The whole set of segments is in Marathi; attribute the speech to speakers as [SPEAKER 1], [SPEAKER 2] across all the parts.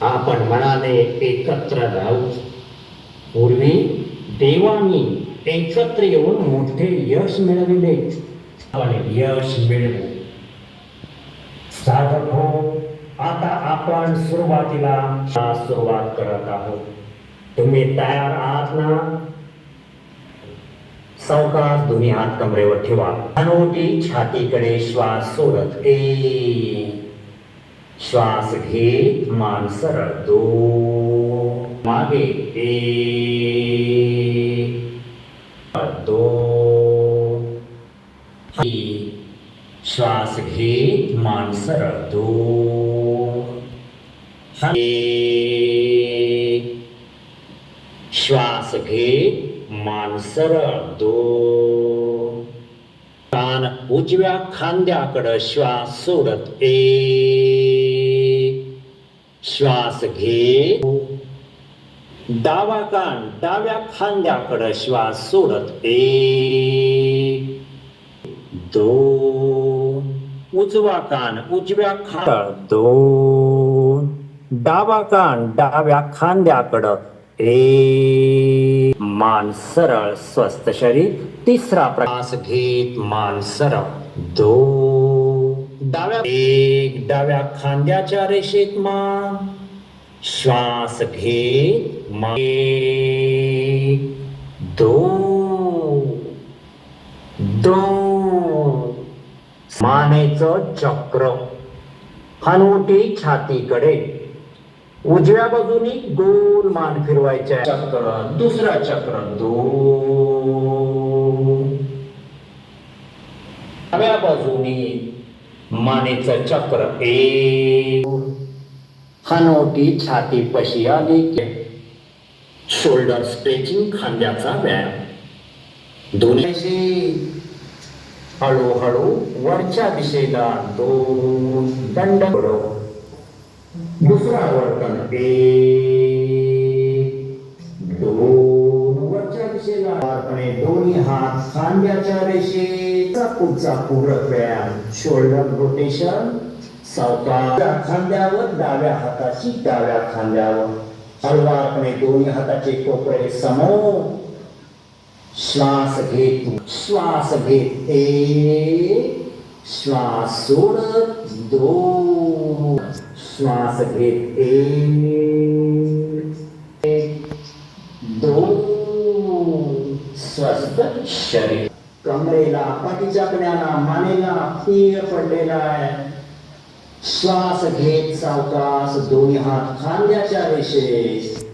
[SPEAKER 1] आपण मनाने एकत्र राहू. पूर्वी देवानी एकत्र येऊन मोठे यश मिळविले यश मिळवू. साधक हो आता आपण सुरुवातीला सुरुवात करत आहोत. तुम्ही तयार आहात ना? सावकाश तुम्ही हात कमरेवर ठेवा. अनोटी छातीकडे श्वास सोडत. ए श्वास घेत मान सरळ. दो मागे. ए दोन श्वास घे मान सरळ श्वास घे मान सरळ कान उजव्या खांद्याकडं श्वास सोडत ए. श्वास घे. डावा कान डाव्या खांद्याकडं श्वास सोडत एक दोन. उजवा कान उजव्या खांद्या दोन. डावा कान डाव्या खांद्याकडं एक. मान सरळ स्वस्थ शरीर तिसरा प्रकाश घेत मान सरळ दो डाव्या एक डाव्या खांद्याच्या रेषेत मान. श्वास घे मागे दो दो. मानेचं चक्र. हनुटी छातीकडे. उजव्या बाजूनी गोल मान फिरवायच्या चक्र दुसरा चक्र दो डाव्या बाजूनी मानेचं चक्र एक. हनोटी छाती पशी आली शोल्डर स्ट्रेचिंग खांद्याचा व्यायाम. दोन्ही हळूहळू वरच्या दिशेला दोन दंड बरोबर दुसरा वर्तन एक दोन. वरच्या दिशेला वाकणे दोन्ही हात खांद्याच्या रेषेचा पुढचा पूरक व्यायाम. शोल्डर रोटेशन सावकाश खांद्यावर, डाव्या डाव्या खांद्यावर. दोन्ही हाताचे कोपरे समोर. श्वास घेत. श्वास घेत. श्वास सोडत श्वास स्वस्थ शरीर. कमरेला, पाठीच्या कण्याला, मानेला तीर पडलेला आहे. श्वास घेत सावकाश दोन्ही हात खांद्याच्या रेषेस.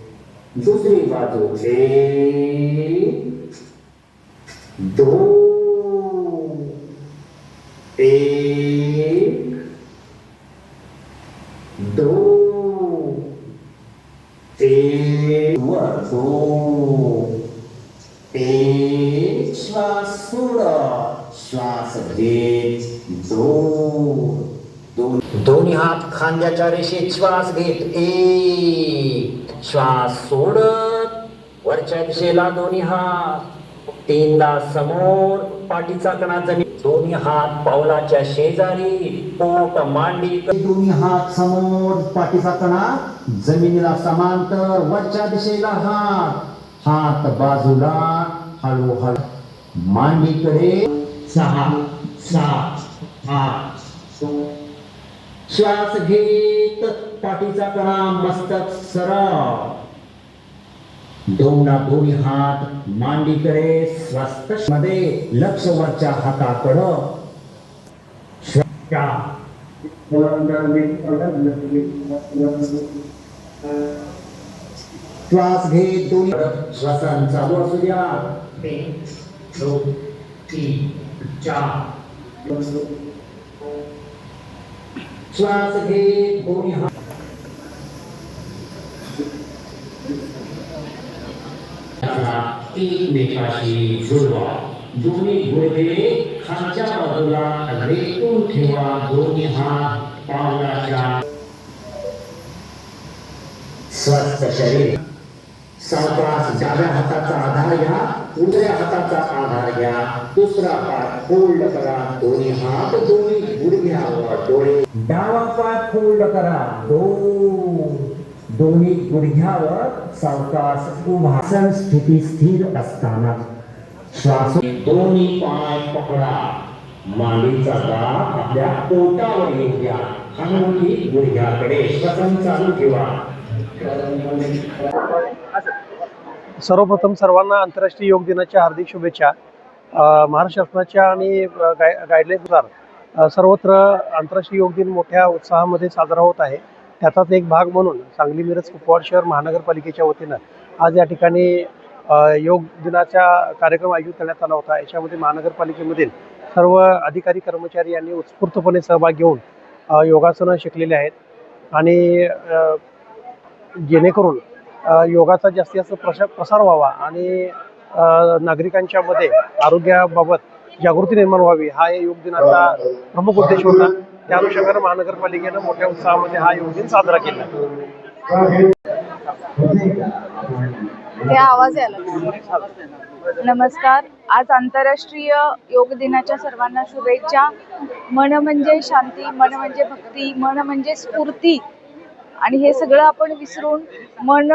[SPEAKER 1] दुसरी बाजू एक दोन एक. दोन एक. वर. दो. एक. श्वास सोडा. श्वास घेत. दोन दोन दोन्ही हात खांद्याच्या रेषेत श्वास घेत एक श्वास सोडत वरच्या दिशेला दोन्ही हात. तीनदा समोर पाठीचा कणा जमीन दोन्ही हात पावलाच्या शेजारी पोट मांडी. दोन्ही हात समोर पाठीचा कणा जमिनीला समांतर वरच्या दिशेला हात. हात बाजूला हळूहळू मांडीकडे. सहा सात आठ श्वास घेत पाठीचा कणा मस्तक सरळ. दोना दोन्ही हात मांडीकडे स्वस्त मध्ये लक्ष वरच्या हाताकडं. श्वास घेत घे दोन्ही श्वासन चालू असू द्या. दोन तीन चार. श्वास घेत दोन्ही हा. एकमेकाशी जुळवा. दोन्ही गुडघे खालच्या बाजूला रेटून ठेवा. दोन्ही हात पावलाच्या. स्वस्थ शरीर. सावकाश डाव्या हाताचा आधार घ्या उजव्या हाताचा आधार घ्या. दुसरा पाय फोल्ड करा. दोन्ही हात दोन्ही गुडघ्यावर डोळे. डावा पाय फोल्ड करा. दोन. दोन्ही गुडघ्यावर सावकाश उभा. स्थिती स्थिर असताना. श्वास दोन्ही पाय पकडा. मांडीचा दाब आपल्या पोटावर येऊ द्या. अंगुली गुडघ्याकडे श्वसन चालू ठेवा.
[SPEAKER 2] सर्वप्रथम सर्वांना आंतरराष्ट्रीय योग दिनाच्या हार्दिक शुभेच्छा. महाराष्ट्र शासनाच्या आणि गाय गाईडलाईन्सनुसार सर्वत्र आंतरराष्ट्रीय योग दिन मोठ्या उत्साहामध्ये साजरा होत आहे. त्याचाच एक भाग म्हणून सांगली मिरज कुपवाड शहर महानगरपालिकेच्या वतीनं आज या ठिकाणी योग दिनाचा कार्यक्रम आयोजित करण्यात आला होता. याच्यामध्ये महानगरपालिकेमधील सर्व अधिकारी कर्मचारी यांनी उत्स्फूर्तपणे सहभाग घेऊन योगासनं शिकलेले आहेत. आणि जेणेकरून योगाचा जास्तीत जास्त प्रसार प्रसार व्हावा आणि नागरिकांच्या मध्ये आरोग्याबाबत जागृती निर्माण व्हावी हा या योग दिनाचा प्रमुख उद्देश होता. त्या अनुषंगाने महानगरपालिकेनं मोठ्या उत्साहामध्ये हा योग दिन साजरा केला.
[SPEAKER 3] ते आवाज यायला नमस्कार. आज आंतरराष्ट्रीय योग दिनाच्या सर्वांना शुभेच्छा. मन म्हणजे शांती मन म्हणजे भक्ती मन म्हणजे स्फूर्ती. आणि हे सगळं आपण विसरून मन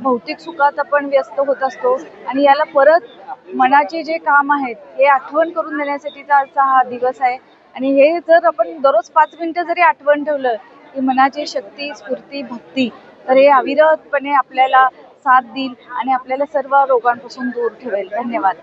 [SPEAKER 3] भौतिक सुखात आपण व्यस्त होत असतो. आणि याला परत मनाचे जे काम आहेत हे आठवण करून देण्यासाठीचा आजचा हा दिवस आहे. आणि हे जर आपण दररोज पाच मिनटं जरी आठवण ठेवलं की मनाची शक्ती स्फूर्ती भक्ती तर हे अविरतपणे आपल्याला साथ देईल आणि आपल्याला सर्व रोगांपासून दूर ठेवेल. धन्यवाद.